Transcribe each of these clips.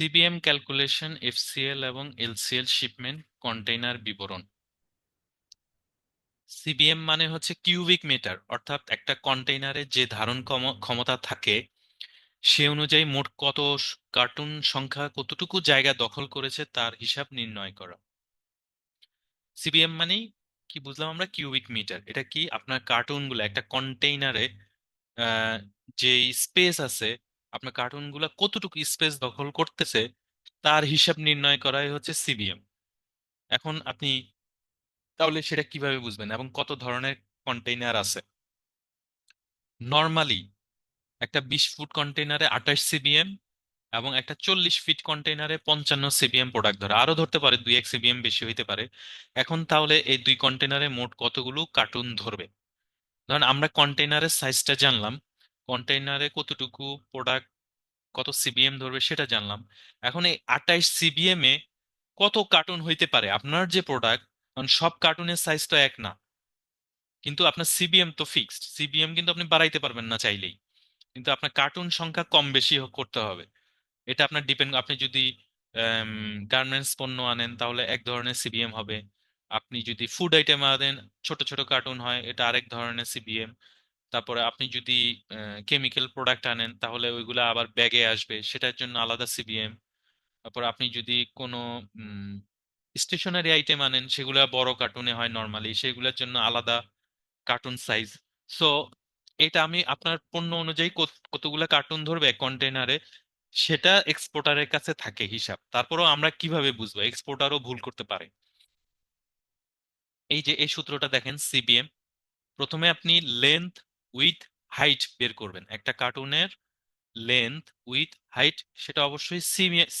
CBM calculation FCL এবং LCL shipment container বিবরণ। CBM মানে হচ্ছে কিউবিক মিটার অর্থাৎ একটা কন্টেইনারে যে ধারণ ক্ষমতা থাকে, সে অনুযায়ী মোট কত কার্টুন সংখ্যা কতটুকু জায়গা দখল করেছে তার হিসাব নির্ণয় করা। সিবিএম মানেই কি বুঝলাম আমরা? কিউবিক মিটার এটা কি আপনার কার্টুনগুলো একটা কন্টেইনারে যে স্পেস আছে আপনার কার্টুনগুলো কতটুকু স্পেস দখল করতেছে, তার হিসাব নির্ণয় করাই হচ্ছে সিবিএম এখন আপনি তাহলে সেটা কীভাবে বুঝবেন এবং কত ধরনের কন্টেইনার আছে? নর্মালি একটা বিশ ফুট কন্টেইনারে আঠাশ সিবিএম এবং একটা চল্লিশ ফিট কন্টেইনারে পঞ্চান্ন সিবিএম প্রোডাক্ট ধরে। আরও ধরতে পারে, দুই এক সিবিএম বেশি হইতে পারে। এখন তাহলে এই দুই কন্টেইনারে মোট কতগুলো কার্টুন ধরবে? ধরেন আমরা কন্টেইনারের সাইজটা জানলাম কন্টেইনারে কতটুকু প্রোডাক্ট কত সিবিএম ধরবে সেটা জানলাম। এখন এই আঠাইশ সিবিএম এ কত কার্টুন হইতে পারে? আপনার যে প্রোডাক্ট কারণ সব কার্টুনের সাইজ তো এক না। কিন্তু আপনার সিবিএম তো ফিক্সড সিবিএম কিন্তু আপনি বাড়াইতে পারবেন না চাইলেই। কিন্তু আপনার কার্টুন সংখ্যা কম বেশি করতে হবে। এটা আপনার ডিপেন্ড আপনি যদি গার্মেন্টস পণ্য আনেন, তাহলে এক ধরনের সিবিএম হবে। আপনি যদি ফুড আইটেম আনেন, ছোট ছোট কার্টুন হয়, এটা আরেক ধরনের সিবিএম তারপরে আপনি যদি কেমিক্যাল প্রোডাক্ট আনেন, তাহলে ওইগুলো আবার ব্যাগে আসবে। সেটার জন্য আলাদা সিবিএম তারপর আপনি যদি কোনো স্টেশনারি আইটেম আনেন, সেগুলা বড় কার্টুনে হয় নর্মালি সেগুলোর জন্য আলাদা কার্টুন সাইজ সো এটা আমি আপনার পণ্য অনুযায়ী কত- কতগুলা কার্টুন ধরবে কন্টেনারে সেটা এক্সপোর্টারের কাছে থাকে হিসাব। তারপরও আমরা কীভাবে বুঝব? এক্সপোর্টারও ভুল করতে পারে। এই যে, এই সূত্রটা দেখেন সিবিএম প্রথমে আপনি লেন্থ উইথ হাইট বের করবেন। একটা কার্টুনের লেন্থ উইথ হাইট সেটা অবশ্যই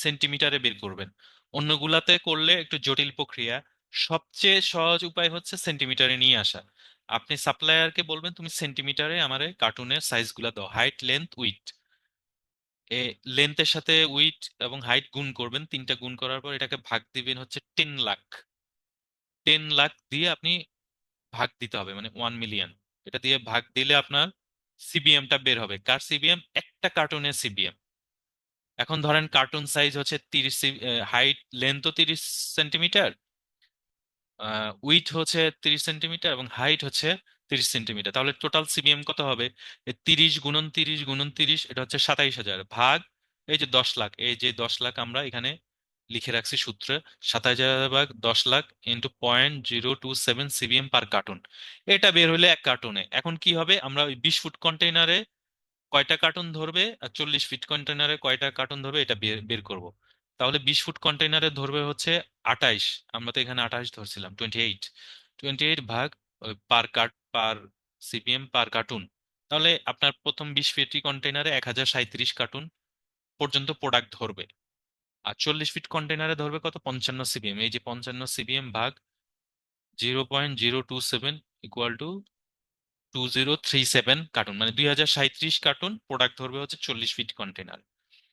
সেন্টিমিটারে বের করবেন। অন্যগুলাতে করলে একটু জটিল প্রক্রিয়া। সবচেয়ে সহজ উপায় হচ্ছে সেন্টিমিটারে নিয়ে আসা। আপনি সাপ্লায়ারকে বলবেন, তুমি সেন্টিমিটারে আমার কার্টুনের সাইজগুলো দাও। হাইট লেন্থ উইথ এ লেন্থের সাথে উইথ এবং হাইট গুণ করবেন। তিনটা গুণ করার পর এটাকে ভাগ দিবেন হচ্ছে টেন লাখ টেন লাখ দিয়ে আপনি ভাগ দিতে হবে মানে ওয়ান মিলিয়ন এটা দিয়ে ভাগ দিলে আপনার সিবিএমটা বের হবে। কার সিবিএম একটা কার্টুনের সিবিএম এখন ধরেন কার্টুন সাইজ হচ্ছে তিরিশ হাইট লেন্থও তিরিশ সেন্টিমিটার উইথ হচ্ছে তিরিশ সেন্টিমিটার এবং হাইট হচ্ছে তিরিশ সেন্টিমিটার তাহলে টোটাল সিবিএম কত হবে? তিরিশ গুণন তিরিশ গুণন তিরিশ, এটা হচ্ছে সাতাইশ হাজার। ভাগ, এই যে দশ লাখ, এই যে দশ লাখ আমরা এখানে লিখে রাখছি সূত্রে সাতাইশ হাজার ভাগ দশ lakh into point zero two seven CBM per carton এটা বের হলে এক কার্টুনে এখন কি হবে? আমরা ওই বিশ ফুট কন্টেইনারে কয়টা কার্টুন ধরবে? আর চল্লিশ ফিট কন্টেইনারে কয়টা কার্টুন ধরবে? এটা বের করব। তাহলে বিশ ফুট কন্টেইনারে ধরবে হচ্ছে আঠাইশ। আমরা তো এখানে আঠাইশ ধরছিলাম টোয়েন্টি এইট টোয়েন্টি এইট ভাগ per cart per CPM per carton তাহলে আপনার প্রথম বিশ ফিট কন্টেইনারে এক হাজার সাঁত্রিশ কার্টুন পর্যন্ত প্রোডাক্ট ধরবে। আর চল্লিশ ফিট কন্টেনারে ধরবে কত? পঞ্চান্ন সিবিএম এই যে পঞ্চান্ন সিবিএম ভাগ zero point zero two seven equal to two zero three seven carton মানে দুই হাজার সাঁত্রিশ কার্টুন প্রোডাক্ট ধরবে হচ্ছে চল্লিশ ফিট কন্টেনার